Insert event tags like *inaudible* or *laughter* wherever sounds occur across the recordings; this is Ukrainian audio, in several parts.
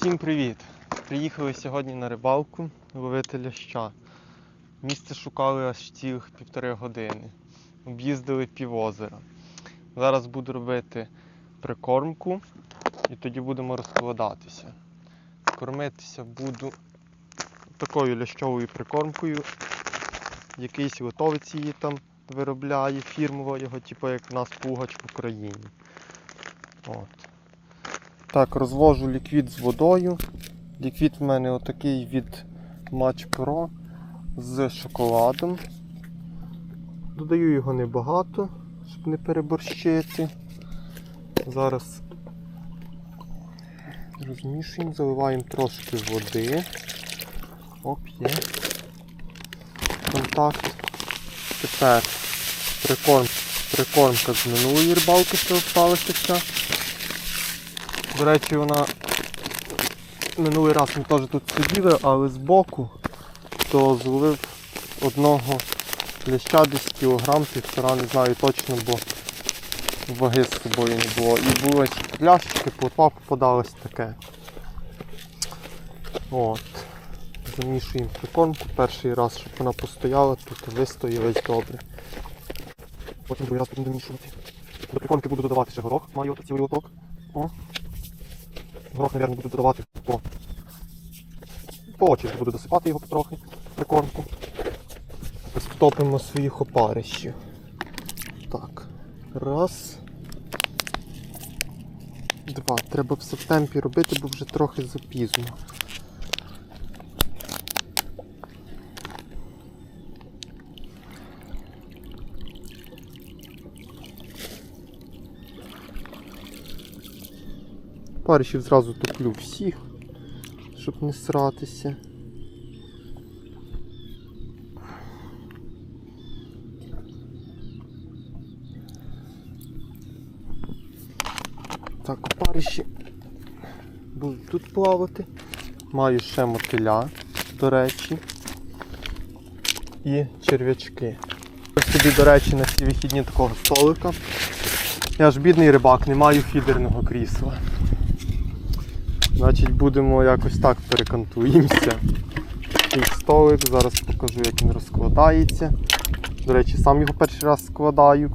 Всім привіт! Приїхали сьогодні на рибалку ловити ляща. Місце шукали аж цілих півтори години. Об'їздили півозера. Зараз буду робити прикормку і тоді будемо розкладатися. Кормитися буду такою лящовою прикормкою. Якийсь литовець її там виробляє, фірмово його, типу як в нас пугач в Україні. От. Так, розвожу ліквід з водою. Ліквід в мене отакий від Match Pro з шоколадом. Додаю його небагато, щоб не переборщити. Зараз розмішуємо, заливаємо трошки води. Оп, є. Контакт. Тепер прикорм, прикормка з минулої рибалки, що осталася ця. До речі, вона минулий раз ми теж тут сиділи, але збоку, то зловив одного ляща десь кілограм, півтора, не знаю точно, бо ваги з собою не було. І були пляшки, по два попадалось таке. От. Замішуємо прикормку перший раз, щоб вона постояла тут, вистоялась добре. Потім другий раз будемо домішувати. До прикормки буду додавати ще горох, маю цілий лоток. О. Горох, мабуть, буду додавати по, по очереді буду досипати його потрохи, прикормку. Втопимо своїх опарищів. Так. Раз. Два. Треба все в темпі робити, бо вже трохи запізно. Паришів зразу топлю всіх, щоб не сратися. Так, опариші будуть тут плавати. Маю ще мотиля, до речі, і черв'ячки. Ось собі, до речі, на ці вихідні такого столика. Я ж бідний рибак, не маю фідерного крісла. Значить будемо якось так перекантуємося. Цей столик, зараз покажу як він розкладається. До речі, сам його перший раз складаю.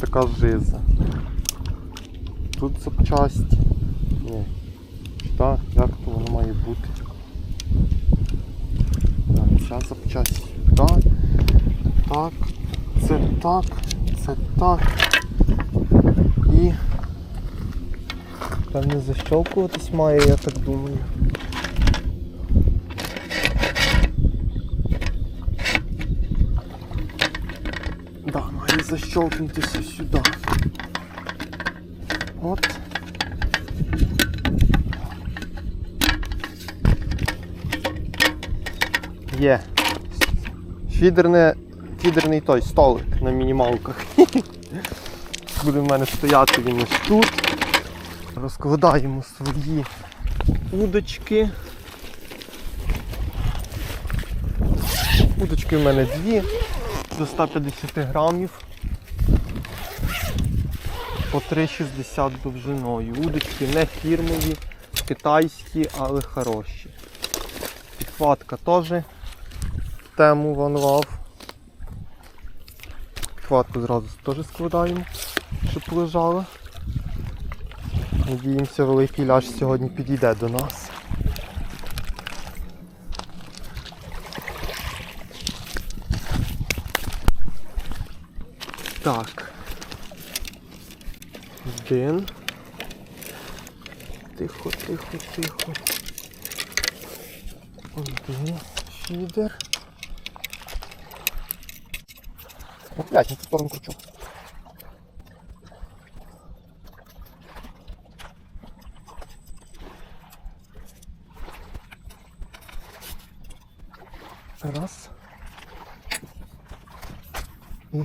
Така жиза. Тут запчасті. Ні. Так, як то воно має бути. Так, ця запчасть сюди. Так, це так, це так. І Певне защелкуватись має, я так думаю. Да, має защелкнутися сюди. От. Є. Фідерне, фідерний той столик на мінімалках. *laughs* Буде в мене стояти він ось тут розкладаємо свої удочки. Удочки в мене дві до 150 грамів по 3,60 довжиною. Удочки не фірмові, китайські, але хороші. Підхватка теж тему ванвав. Підхватку зразу теж складаємо, щоб лежала. Надіємося, великий ляж сьогодні підійде до нас. Так. Один. Тихо, тихо, тихо. Один. Фідер. О, блядь, не в ту Раз. І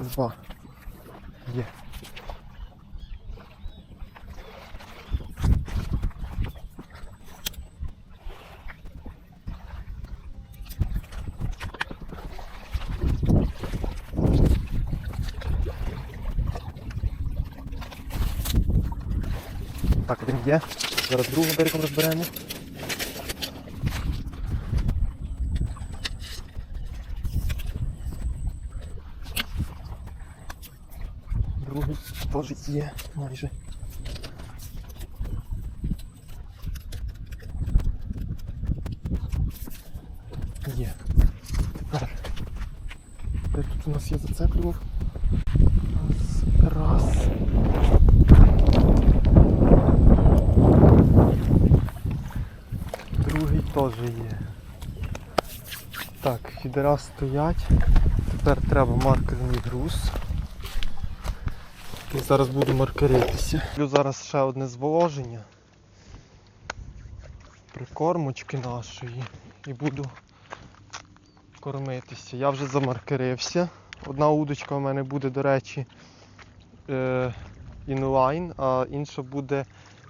два. Є. Так, один є. Зараз другим берегом розберемо. Другий теж є майже. Є. Тепер. Де тут у нас є зацеплював? Раз. Другий теж є. Так, фідера стоять. Тепер треба маркерний груз. І зараз буду маркеритися. Зараз ще одне зволоження. Прикормочки нашої. І буду кормитися. Я вже замаркерився. Одна удочка у мене буде, до речі, е, інлайн, а інша буде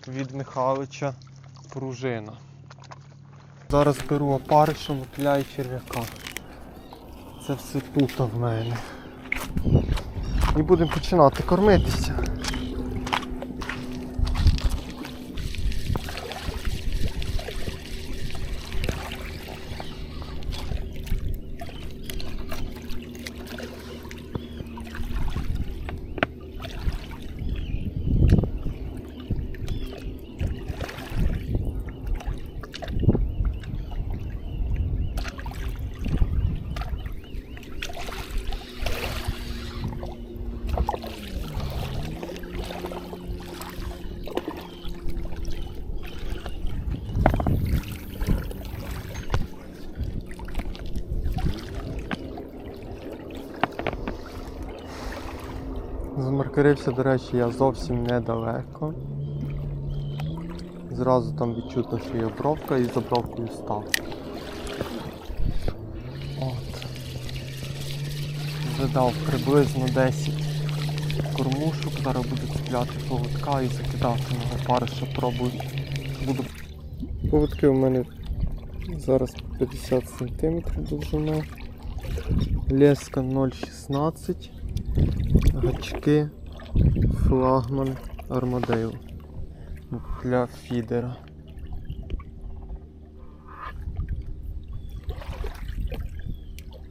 від Михайлича пружина. Зараз беру опариша, напіляю черв'яка. Це все тут в мене. І будемо починати кормитися. Замаркерився, до речі, я зовсім недалеко. Зразу там відчутно, що є обробка і з обробкою став. От. Вже приблизно 10 кормушок, зараз буду цепляти поводка і закидати на опариша, пробую. Буду... Поводки у мене зараз 50 см довжина. Леска 0,16 гачки, флагман, армадейл для фідера.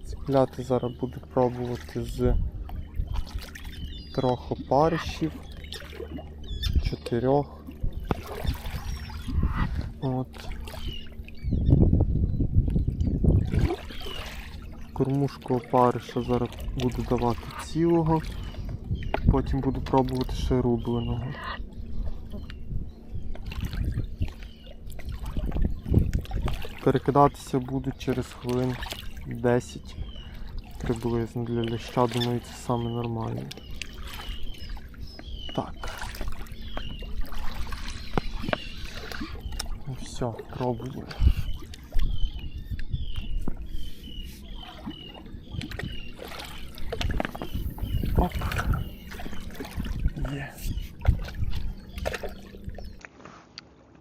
Цепляти зараз буду пробувати з трьох опаришів, чотирьох. От. Кормушку опариша зараз буду давати цілого, потім буду пробувати ще рубленого. Перекидатися буду через хвилин 10 приблизно для ляща, думаю, це саме нормально. Так. Ну все, пробуємо.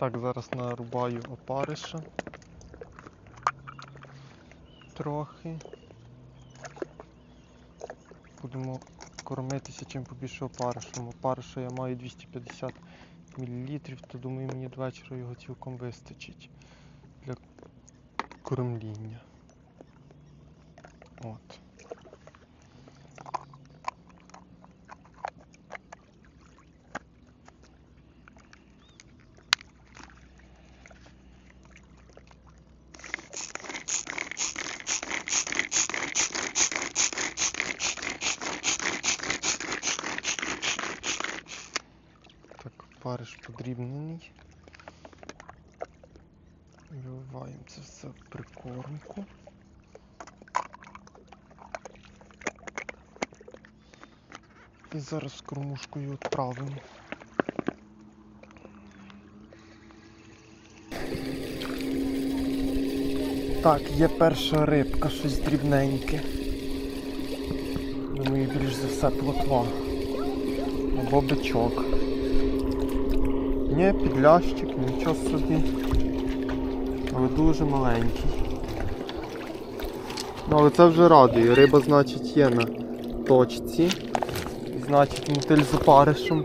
Так, зараз нарубаю опариша. Трохи. Будемо кормитися чим побільше опаришем. Опариша я маю 250 мл, то думаю мені до вечора його цілком вистачить для кормління. От. Так, париш подрібнений. Виливаємо це все в прикормку. І зараз кормушкою відправимо. Так, є перша рибка, щось дрібненьке. Думаю, більш за все плотва. Або бичок. Ні, підлящик, нічого собі. Але дуже маленький. Ну, але це вже радує. Риба, значить, є на точці значить мотиль з опаришем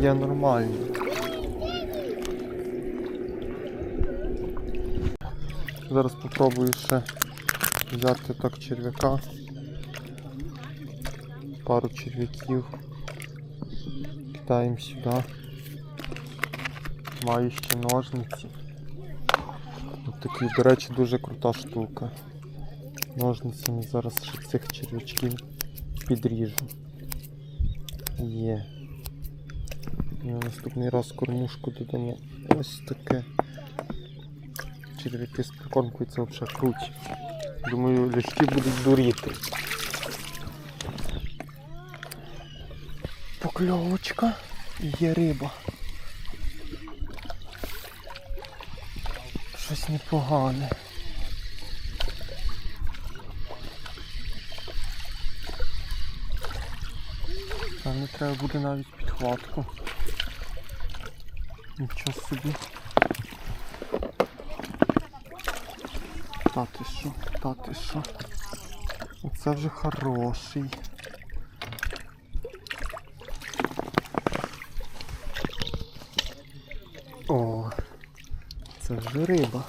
є нормальний. Зараз спробую ще взяти так черв'яка. Пару черв'яків. Кидаємо сюди. Маю ще ножниці. Ось такі, до речі, дуже крута штука. Ножницями зараз ще цих черв'ячків підріжу. Є. На наступний раз кормушку додамо. Ось таке. Черв'яки з прикормкою це взагалі круті. Думаю, лящі будуть дуріти. Покльовочка і є риба. Щось непогане. Не треба буде навіть підхватку. Нічого собі. Та ти що, та ти що. Оце вже хороший. О, це вже риба.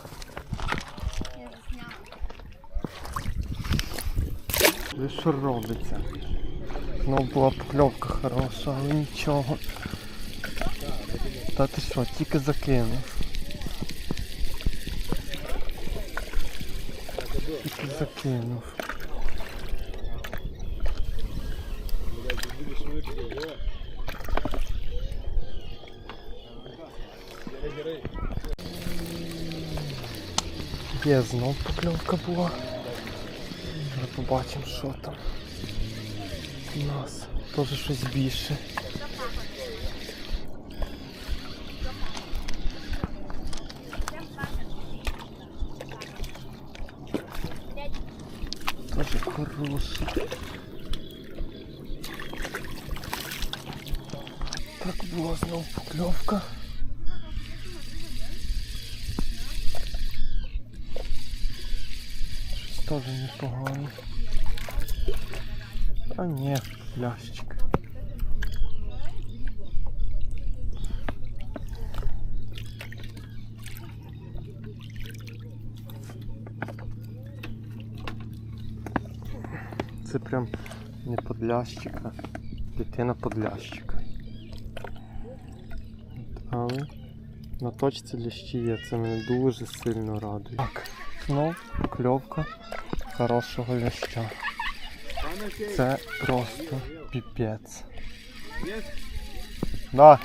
Ви що робиться? Знову була покльовка хороша, але нічого. Та ти що, тільки закинув. Тільки закинув. Є знов покльовка була. Побачимо, що там. Нас теж щось більше. Тоже хороший. Так була знову покльовка. Щось теж непогано. А ні, лящик. Це прям не подлящика, дитина подлящика. Але на точці лящі є, це мене дуже сильно радує. Так, знов кльовка хорошого ляща. Це просто піпець. Да.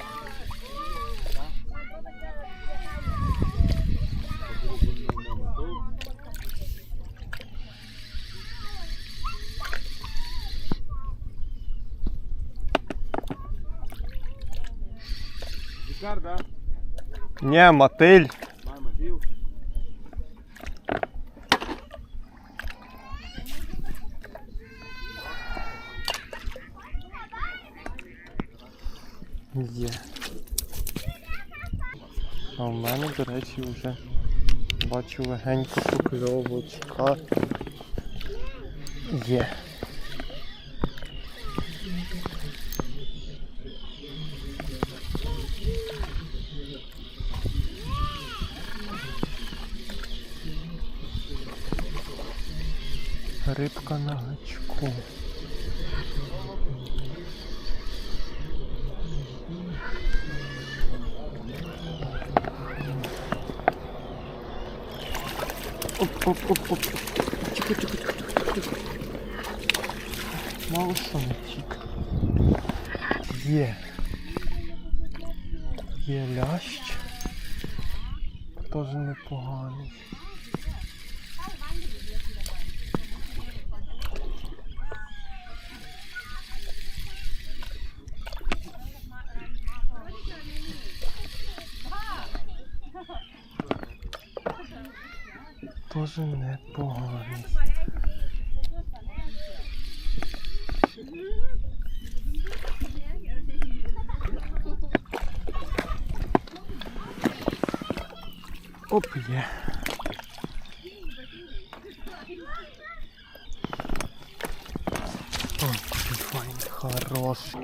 Не, мотиль. мама, пів. Є. А в речі, вже бачу легенько покльовочка. Є. Рибка на гачку. Оп, оп, оп, оп. Тихо, тихо, тихо, тихо, тихо. Мало що не тік. Є. Є лящ. Теж непоганий. Теж непоганий. Оп, є. Ой, який хороший.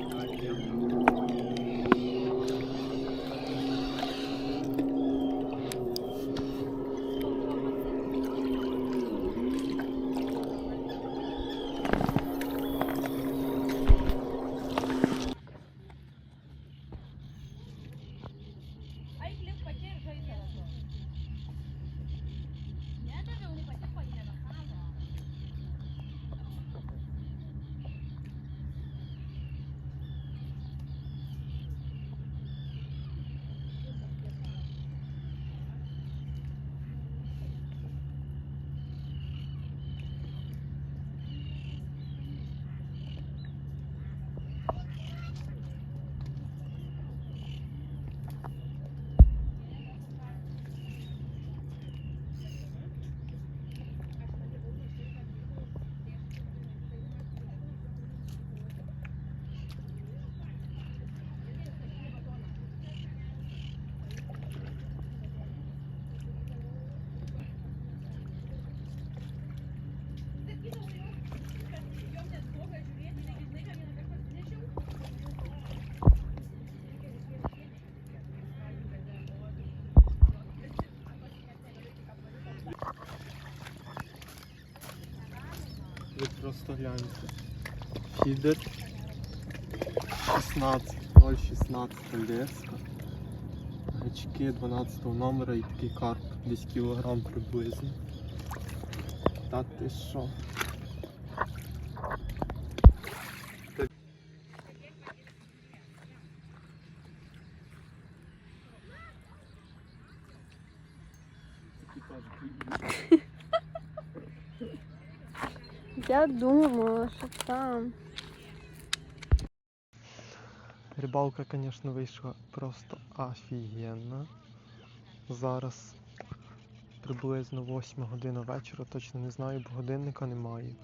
Просто гляньте. Фідер 16, 0,16 леска. Гачки 12 номера і такий карп, десь кілограм приблизно. Та ти що? *laughs* Я думала, що там. Рибалка, звісно, вийшла просто офігенна. Зараз приблизно 8 година вечора, точно не знаю, бо годинника немає.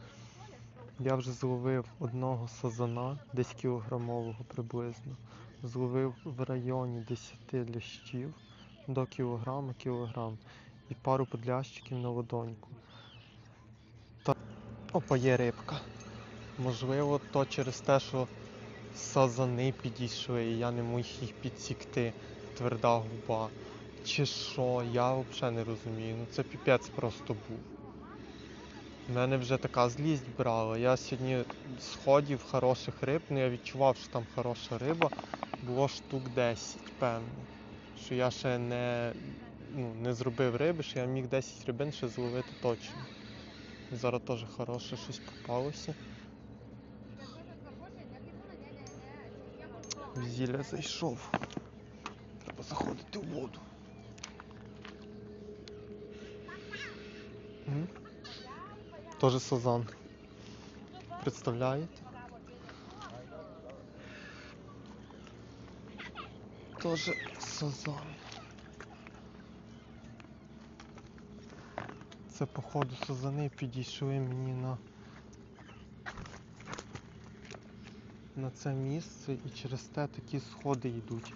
Я вже зловив одного сазана, десь кілограмового приблизно. Зловив в районі 10 лящів до кілограма, кілограм. І пару подлящиків на ладоньку. Опа, є рибка. Можливо, то через те, що сазани підійшли, і я не міг їх підсікти. Тверда губа. Чи що, я взагалі не розумію. Ну це піпець просто був. У мене вже така злість брала. Я сьогодні сходів хороших риб, ну я відчував, що там хороша риба. Було штук 10, певно. Що я ще не, ну, не зробив риби, що я міг 10 рибин ще зловити точно. І зараз теж хороше щось попалося. В зілля зайшов. Треба заходити в воду. М? Тоже сазан. Представляєте? Тоже сазан. Це походу сазани підійшли мені на на це місце і через те такі сходи йдуть.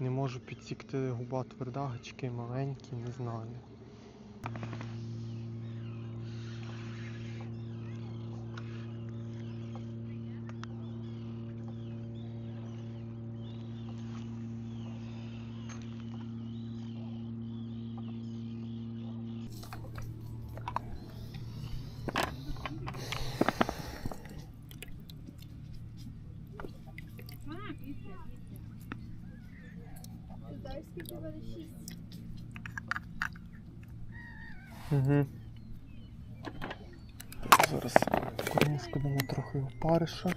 Не можу підсікти губа тверда, гачки маленькі, не знаю. Угу. Зараз кормушку дамо трохи опариша.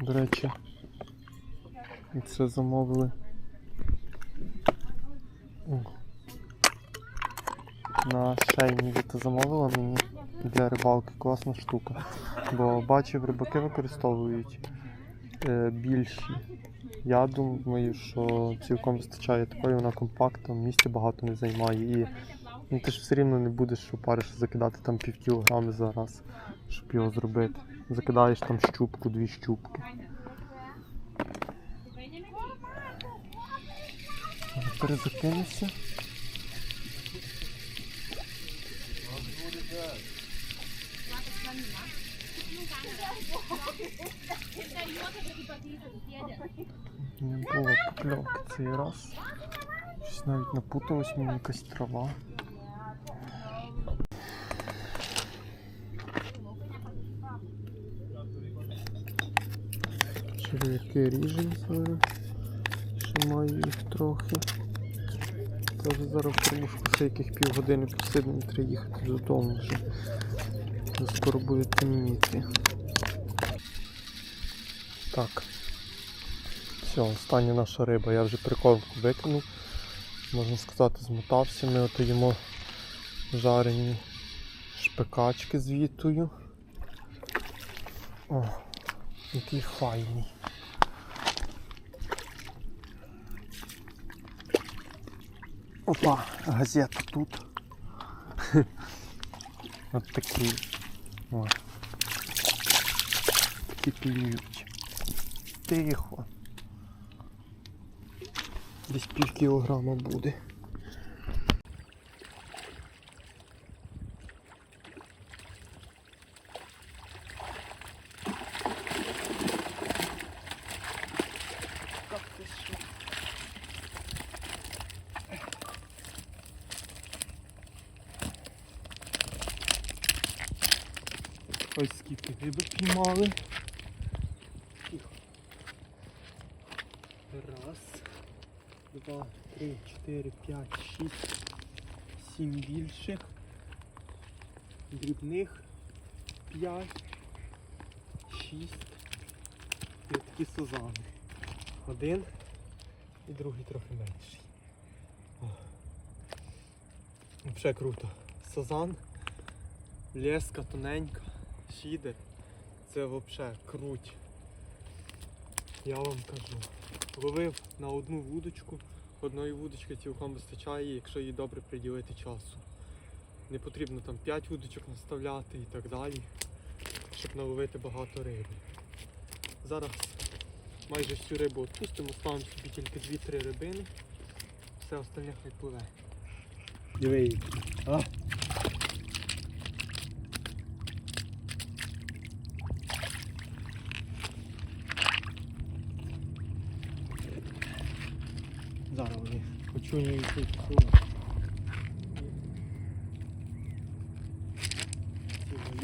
До речі, і це замовили. На шейні Віта замовила мені для рибалки класна штука. Бо бачив, рибаки використовують е, більші. Я думаю, що цілком вистачає такої, вона компактна, місця багато не займає. І ну, ти ж все рівно не будеш париш закидати там пів кілограми за раз, щоб його зробити. Закидаєш там щупку, дві щупки. Перезакинешся. Не було покльовки цей раз. Щось навіть напуталась мені якась трава. Черв'яки ріжуть зараз. Ще маю їх трохи. Тож зараз в кормушку ще яких півгодини посидимо, треба їхати додому. Вже Скоро буде темніти. Так. Все, остання наша риба. Я вже прикормку викинув. Можна сказати, змотався. Ми їмо жарені шпикачки з вітою. О, який файний. Опа, газета тут. *laughs* От такий. О. Такі плюють. Тихо. Десь пів кілограма буде. 5, 6, 7 більших, дрібних 5, 6. І такі сузани. Один і другий трохи менший. Взагалі круто. Сазан, леска тоненька, шідер. Це взагалі круть. Я вам кажу. Ловив на одну вудочку одної вудочки цілком вистачає, якщо їй добре приділити часу. Не потрібно там 5 вудочок наставляти і так далі, щоб наловити багато риби. Зараз майже всю рибу відпустимо, ставимо собі тільки 2-3 рибини, все остальне хай пливе. Диви. Зараз вони почують тут.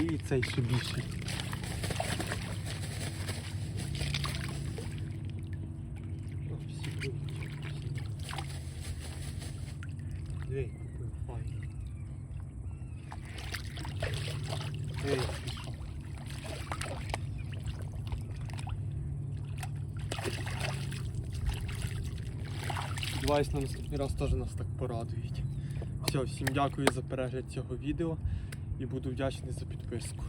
І цей ще. О, всі пливуть. Диви, який файний. Диви, як пішов. Сподіваюсь, на наступний раз теж нас так порадують. Все, всім дякую за перегляд цього відео і буду вдячний за підписку.